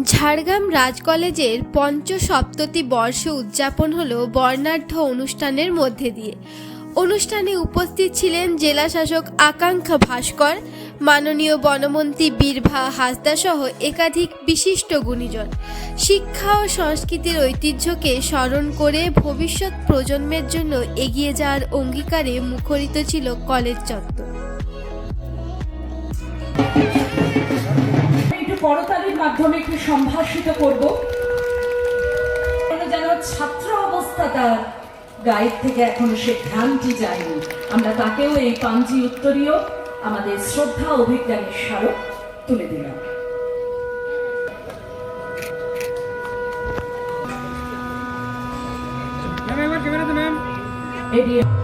ঝাড়গ্রাম রাজ কলেজের পঞ্চসপ্ততি বর্ষ উদযাপন হলো বর্ণাঢ্য অনুষ্ঠানের মধ্যে দিয়ে। অনুষ্ঠানে উপস্থিত ছিলেন জেলা শাসক আকাঙ্ক্ষা ভাস্কর, মাননীয় বনমন্ত্রী বীরভা হাসদা সহ একাধিক বিশিষ্ট গুণীজন। শিক্ষা ও সংস্কৃতির ঐতিহ্যকে স্মরণ করে ভবিষ্যৎ প্রজন্মের জন্য এগিয়ে যাওয়ার অঙ্গীকারে মুখরিত ছিল কলেজ চত্বর। মাধ্যমে একটু সম্ভাষিত করব। যেন ছাত্র অবস্থা তার গায়ের থেকে এখনও সে ভ্রান্তি যায়নি আমরা তাকেও এই পাঞ্জি উত্তরীয় আমাদের শ্রদ্ধা অভিজ্ঞানের স্মারক তুলে দিলাম। ম্যাম